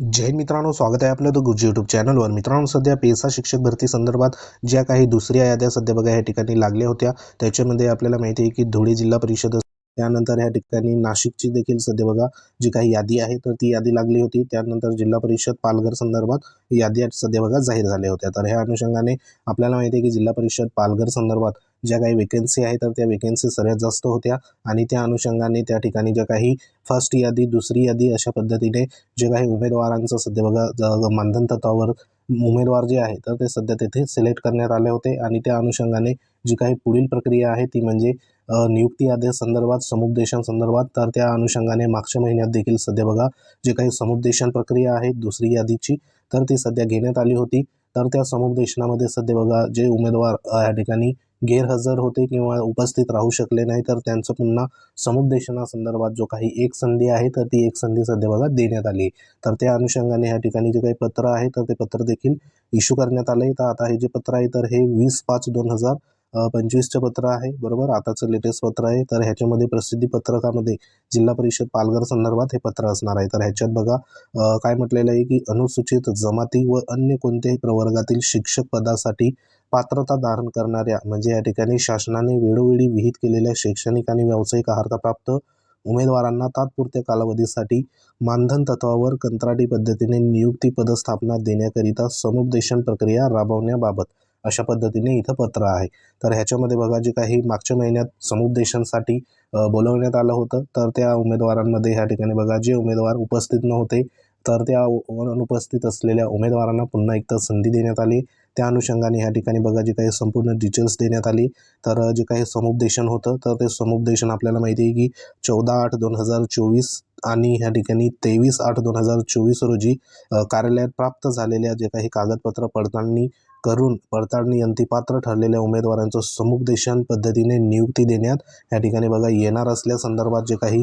जैन मित्रांनो स्वागत आहे आपलं द गुरुजी यूट्यूब चॅनलवर मित्रांनो सध्या पेसा शिक्षक भरती संदर्भात ज्या काही दुसऱ्या याद्या सध्या बघा या ठिकाणी लागल्या होत्या. त्याच्यामध्ये आपल्याला माहिती आहे की धुळे जिल्हा परिषद त्यानंतर या ठिकाणी नाशिकची देखील सध्या बघा जी काही यादी आहे तर ती यादी लागली होती. त्यानंतर जिल्हा परिषद पालघर संदर्भात यादी सध्या बघा जाहीर झाल्या होत्या. तर ह्या अनुषंगाने आपल्याला माहिती आहे की जिल्हा परिषद पालघर संदर्भात ज्या काही वेकेन्सी आहे तर त्या वेकेन्सी सर्वात जास्त होत्या. आणि त्या अनुषंगाने त्या ठिकाणी ज्या काही फर्स्ट यादी दुसरी यादी अशा पद्धतीने जे काही उमेदवारांचं सध्या बघा मानधन तत्वावर उमेदवार जे आहे तर ते सध्या तेथे सिलेक्ट करण्यात आले होते. आणि त्या अनुषंगाने जी काही पुढील प्रक्रिया आहे ती म्हणजे नियुक्ती आदेश संदर्भात संदर्भात तर त्या अनुषंगाने मागच्या महिन्यात देखील सध्या बघा जे काही समुपदेशन प्रक्रिया आहे दुसरी यादीची तर ती सध्या घेण्यात आली होती. तर त्या समुपदेशनामध्ये सध्या बघा जे उमेदवार या ठिकाणी गैरहजर होते किंवा उपस्थित राहू शकले नाही तर त्यांचं पुन्हा समुपदेशनासंदर्भात जो काही एक संधी आहे तर ती एक संधी सध्या बघा देण्यात आली तर त्या अनुषंगाने या ठिकाणी जे काही पत्र आहे तर ते पत्र देखील इश्यू करण्यात आले तर आता हे जे पत्र आहे तर हे वीस पाच दोन हजार पंचवीसचं पत्र आहे बरोबर? आताचं लेटेस्ट पत्र आहे. तर ह्याच्यामध्ये प्रसिद्धी पत्रकामध्ये जिल्हा परिषद पालघर संदर्भात हे पत्र असणार आहे. तर ह्याच्यात बघा काय म्हटलेलं आहे की अनुसूचित जमाती व अन्य कोणत्याही प्रवर्गातील शिक्षक पदासाठी पात्रता धारण करणाऱ्या म्हणजे या ठिकाणी शासनाने वेळोवेळी विहित केलेल्या शैक्षणिक आणि व्यावसायिक अर्हताप्राप्त उमेदवारांना तात्पुरत्या कालावधीसाठी मानधन तत्वावर कंत्राटी पद्धतीने नियुक्ती पदस्थापना देण्याकरिता समुपदेशन प्रक्रिया राबवण्याबाबत अशा पद्धतीने इथं पत्र आहे. तर ह्याच्यामध्ये बघा जे काही मागच्या महिन्यात समुपदेशनसाठी बोलवण्यात आलं होतं तर त्या उमेदवारांमध्ये ह्या ठिकाणी बघा जे उमेदवार उपस्थित नव्हते तर त्या अनुपस्थित असलेल्या उमेदवारांना पुन्हा एकदा संधी देण्यात आली. त्या अनुषंगाने ह्या ठिकाणी बघा जे काही संपूर्ण डिटेल्स देण्यात आली तर जे काही समुपदेशन होतं तर ते समुपदेशन आपल्याला माहिती आहे की चौदा आठ दोन हजार चोवीस आणि ह्या ठिकाणी तेवीस आठ दोन हजार चोवीस रोजी कार्यालयात प्राप्त झालेल्या जे काही कागदपत्र पडताळणी करून पडताळणी अंतिपात्र ठरलेल्या उमेदवारांचं समुपदेशन पद्धतीने नियुक्ती देण्यात या ठिकाणी बघा येणार असल्या संदर्भात जे काही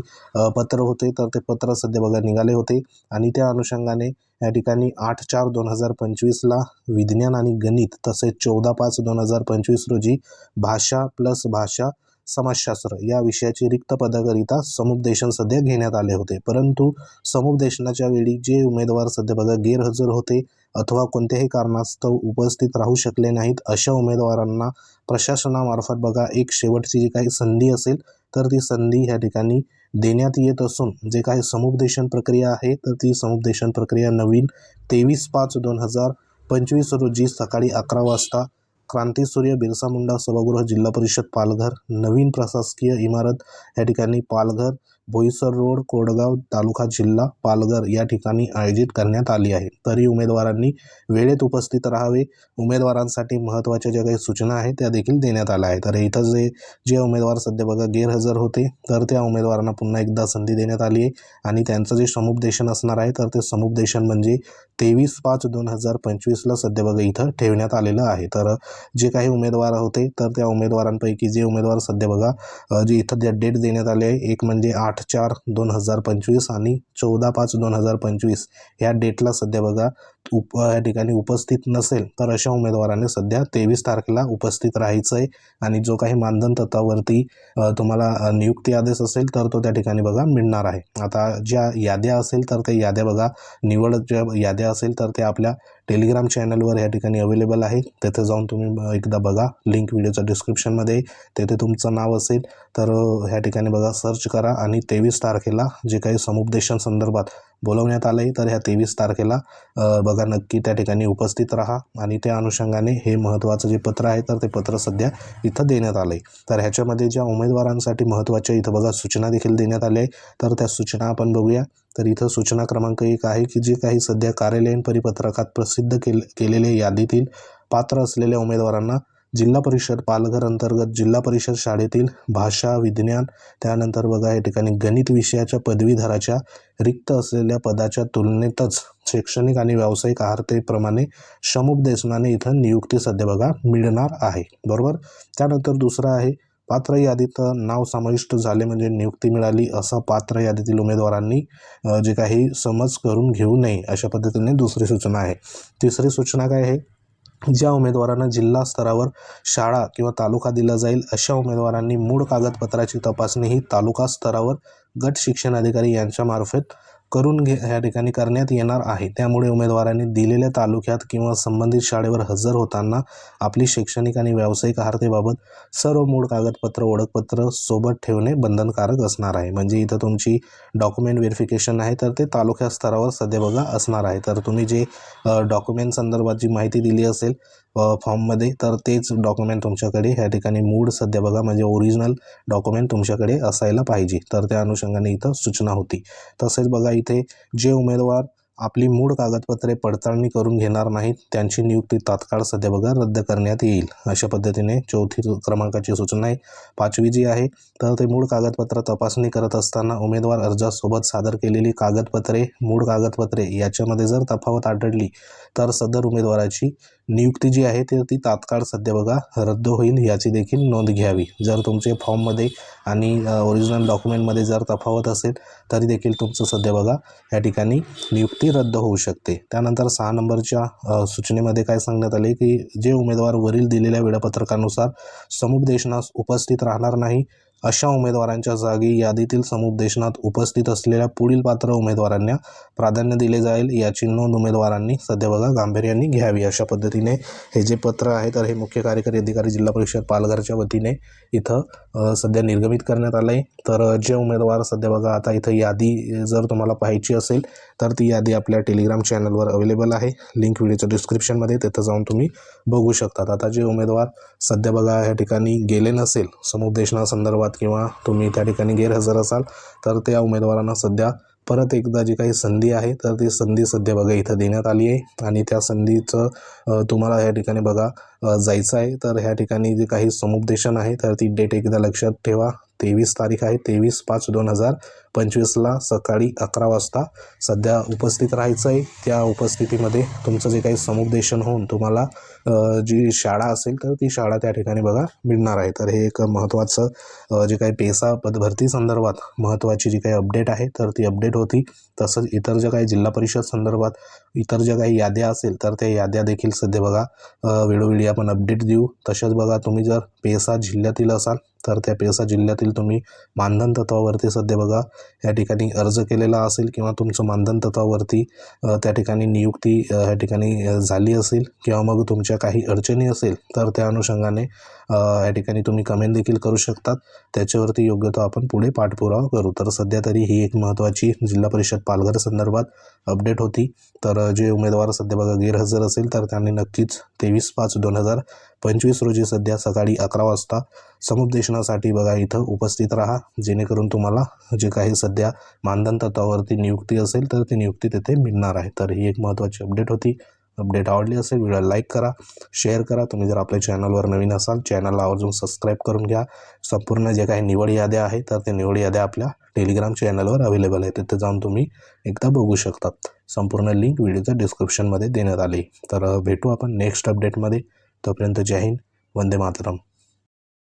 पत्र होते तर ते पत्र सध्या बघा निघाले होते. आणि त्या अनुषंगाने या ठिकाणी आठ चार दोन हजार पंचवीसला विज्ञान आणि गणित तसेच चौदा पाच दोन हजार पंचवीस रोजी भाषा प्लस भाषा समाजशास्त्र या विषयाची रिक्त पदाकरिता समुपदेशन सध्या घेण्यात आले होते. परंतु समुपदेशनाच्या वेळी जे उमेदवार सध्या बघा गैरहजर होते अथवा कोणत्याही कारणास्तव उपस्थित राहू शकले नाहीत अशा उमेदवारांना प्रशासनामार्फत बघा एक शेवटची जी काही संधी असेल तर ती संधी ह्या ठिकाणी देण्यात येत असून जे काही समुपदेशन प्रक्रिया आहे तर ती समुपदेशन प्रक्रिया नवीन तेवीस पाच दोन हजार पंचवीस रोजी सकाळी अकरा वाजता क्रांतीसूर्य बिरसा मुंडा सभागृह जिल्हा परिषद पालघर नवीन प्रशासकीय इमारत या ठिकाणी पालघर बोईसर रोड कोडगाव तालुका जिल्हा पालघर या ठिकाणी आयोजित करण्यात आली आहे. तरी उमेदवारांनी वेळेत उपस्थित राहावे. उमेदवारांसाठी महत्त्वाच्या ज्या काही सूचना आहेत त्या देखील देण्यात आल्या आहेत. तर इथं जे जे उमेदवार सध्या बघा गैरहजर होते तर त्या उमेदवारांना पुन्हा एकदा संधी देण्यात आली आहे. आणि त्यांचं जे समुपदेशन असणार आहे तर ते समुपदेशन म्हणजे तेवीस पाच दोन हजार पंचवीसला सध्या बघा इथं ठेवण्यात आलेलं आहे. तर जे काही उमेदवार होते तर त्या उमेदवारांपैकी जे उमेदवार सध्या बघा जे इथं डेट देण्यात आले आहे एक म्हणजे आठ आठ चार दोन हजार पंचवीस आणि चौदा पाच दोन हजार पंचवीस. या डेटला सध्या बघा उप या ठिकाणी उपस्थित नसेल तर अशा उमेदवाराने सध्या तेवीस तारखेला उपस्थित राहायचं आहे आणि जो काही मानधन तत्वावरती तुम्हाला नियुक्ती आदेश असेल तर तो त्या ठिकाणी बघा मिळणार आहे. आता ज्या याद्या असेल तर त्या याद्या बघा निवड ज्या याद्या असेल तर त्या आपल्या टेलिग्राम चॅनलवर या ठिकाणी अवेलेबल आहे. तेथे जाऊन तुम्ही एकदा बघा. लिंक व्हिडिओच्या डिस्क्रिप्शनमध्ये तेथे तुमचं नाव असेल तर ह्या ठिकाणी बघा सर्च करा. आणि तेवीस तारखेला जे काही समुपदेशन संदर्भात बोलवण्यात आलं आहे तर ह्या तेवीस तारखेला बघा नक्की त्या ठिकाणी उपस्थित राहा आणि त्या अनुषंगाने हे महत्त्वाचं जे पत्र आहे तर ते पत्र सध्या इथं देण्यात आलं आहे तर ह्याच्यामध्ये ज्या उमेदवारांसाठी महत्त्वाच्या इथं बघा सूचना देखील देण्यात आल्या आहे तर त्या सूचना आपण बघूया. तर इथं सूचना क्रमांक एक आहे की जे काही सध्या कार्यालयीन परिपत्रकात प्रसिद्ध केल केलेल्या यादीतील पात्र असलेल्या उमेदवारांना जिल्हा परिषद पालघर अंतर्गत जिल्हा परिषद शाळेतील भाषा विज्ञान त्यानंतर बघा या ठिकाणी गणित विषयाच्या पदवीधराच्या रिक्त असलेल्या पदाच्या तुलनेतच शैक्षणिक आणि व्यावसायिक आहारतेप्रमाणे समुपदेशनाने इथं नियुक्ती सध्या बघा मिळणार आहे. बरोबर? त्यानंतर दुसरं आहे पात्र यादीत नाव समाविष्ट झाले म्हणजे नियुक्ती मिळाली असं पात्र यादीतील उमेदवारांनी जे काही समज करून घेऊ नये अशा पद्धतीने दुसरी सूचना आहे. तिसरी सूचना काय आहे? ज्या उमेदवारांना जिल्हा स्तरावर शाळा किंवा तालुका दिला जाईल अशा उमेदवारांनी मूळ कागदपत्राची तपासणी ही तालुका स्तरावर गट शिक्षण अधिकारी यांच्यामार्फत करून घे ह्या ठिकाणी करण्यात येणार आहे. त्यामुळे उमेदवारांनी दिलेल्या तालुक्यात किंवा संबंधित शाळेवर हजर होताना आपली शैक्षणिक आणि व्यावसायिक अर्हतेबाबत सर्व मूळ कागदपत्र ओळखपत्र सोबत ठेवणे बंधनकारक असणार आहे. म्हणजे इथं तुमची डॉक्युमेंट व्हेरिफिकेशन आहे तर ते तालुक्या स्तरावर सध्या बघा असणार आहे. तर तुम्ही जे डॉक्युमेंट संदर्भात जी माहिती दिली असेल फॉर्ममध्ये तर तेच डॉक्युमेंट तुमच्याकडे ह्या ठिकाणी मूळ सध्या बघा म्हणजे ओरिजिनल डॉक्युमेंट तुमच्याकडे असायला पाहिजे. तर त्या अनुषंगाने इथं सूचना होती. तसेच बघा इथे जे उमेदवार आपली मूळ कागदपत्रे पडताळणी करून घेणार नाहीत त्यांची नियुक्ती तात्काळ सध्या बघा रद्द करण्यात येईल. अशा पद्धतीने चौथी क्रमांकाची सूचना आहे. पाचवी जी आहे तर ते मूळ कागदपत्र तपासणी करत असताना उमेदवार अर्जासोबत सादर केलेली कागदपत्रे मूळ कागदपत्रे याच्यामध्ये जर तफावत आढळली तर सदर उमेदवाराची नियुक्ती जी आहे ती ती तात्काळ सध्या बघा रद्द होईल याची देखील नोंद घ्यावी. जर तुमचे फॉर्ममध्ये आणि ओरिजिनल डॉक्युमेंटमध्ये जर तफावत असेल तरी देखील तुमचं सध्या बघा या ठिकाणी नियुक्ती रद्द होऊ शकते. त्यानंतर सहा नंबरच्या सूचनेमध्ये काय सांगण्यात आले की जे उमेदवार वरील दिलेल्या वेळापत्रकानुसार समुपदेशनास उपस्थित राहणार नाही अशा उमेदवारांच्या जागी यादीतील समुपदेशनात उपस्थित असलेल्या पुढील पात्र उमेदवारांना प्राधान्य दिले जाईल. याची नोंद उमेदवारांनी सध्या बघा गांभीर्याने घ्यावी. अशा पद्धतीने हे जे पत्र आहे तर हे मुख्य कार्यकारी अधिकारी जिल्हा परिषद पालघरच्या वतीने इथं सध्या निर्गमित करण्यात आलं आहे तर जे उमेदवार सध्या बघा आता इथं यादी जर तुम्हाला पाहायची असेल तर ती यादी आपल्या टेलिग्राम चॅनलवर अवेलेबल आहे. लिंक व्हिडिओच्या डिस्क्रिप्शनमध्ये तिथं जाऊन तुम्ही बघू शकतात. आता जे उमेदवार सध्या बघा या ठिकाणी गेले नसेल समुपदेशनासंदर्भात किंवा तुम्ही त्या ठिकाणी गैरहजर असाल तर त्या उमेदवारांना सध्या परत एकदा जी काही संधी आहे तर ती संधी सध्या बघा इथं देण्यात आली आहे. आणि त्या संधीचं तुम्हाला या ठिकाणी बघा जायचं आहे. तर ह्या ठिकाणी जे काही समुपदेशन आहे तर ती डेट एकदा लक्षात ठेवा. तेवीस तारीख आहे. तेवीस पाच दोन हजार पंचवीसला सकाळी अकरा वाजता सध्या उपस्थित राहायचं आहे त्या उपस्थितीमध्ये तुमचं जे काही समुपदेशन होऊन तुम्हाला जी शाळा असेल तर ती शाळा त्या ठिकाणी बघा मिळणार आहे. तर हे एक महत्त्वाचं जे काही पेसा पदभरती संदर्भात महत्त्वाची जी काही अपडेट आहे तर ती अपडेट होती. तसंच इतर ज्या काही जिल्हा परिषद संदर्भात इतर ज्या काही याद्या असेल तर त्या याद्या देखील सध्या बघा वेळोवेळी आपण अपडेट देऊ. तसेच बघा तुम्ही जर पेसा जिल्ह्यातील असाल तर त्या पेसा जिल्ह्यातील तुम्ही मानधन तत्वावरती सध्या बघा या ठिकाणी अर्ज केलेला असेल किंवा तुमचं मानधन तत्वावरती त्या ठिकाणी नियुक्ती ह्या या ठिकाणी झाली असेल किंवा मग तुमच्या काही अडचणी असेल तर त्या अनुषंगाने या ठिकाणी तुम्ही कमेंट देखील करू शकतात. त्याच्यावरती योग्य तो आपण पुढे पाठपुरावा करू. तर सध्या तरी ही एक महत्त्वाची जिल्हा परिषद पालघर संदर्भात अपडेट होती. तर जे उमेदवार सध्या बघा गैरहजर असेल तर त्यांनी नक्कीच तेवीस पाच दोन हजार पंचवीस रोजी सध्या सकाळी अकरा वाजता समुपदेशनासाठी बघा इथं उपस्थित राहा. जेणेकरून तुम्हाला जे काही सध्या मानधन तत्वावरती नियुक्ती असेल तर ती नियुक्ती तिथे मिळणार आहे. तर ही एक महत्त्वाची अपडेट होती. अपडेट आवडली असेल व्हिडिओ लाईक करा शेअर करा. तुम्ही जर आपल्या चॅनलवर नवीन असाल चॅनलला आवर्जून सबस्क्राईब करून घ्या. संपूर्ण जे काही निवड याद्या आहेत तर त्या निवड याद्या आपल्या टेलिग्राम चॅनलवर अवेलेबल आहे तिथे जाऊन तुम्ही एकदा बघू शकतात संपूर्ण लिंक व्हिडिओच्या डिस्क्रिप्शनमध्ये देण्यात आली. तर भेटू आपण नेक्स्ट अपडेटमध्ये तोपर्यंत जय हिंद वंदे मातरम.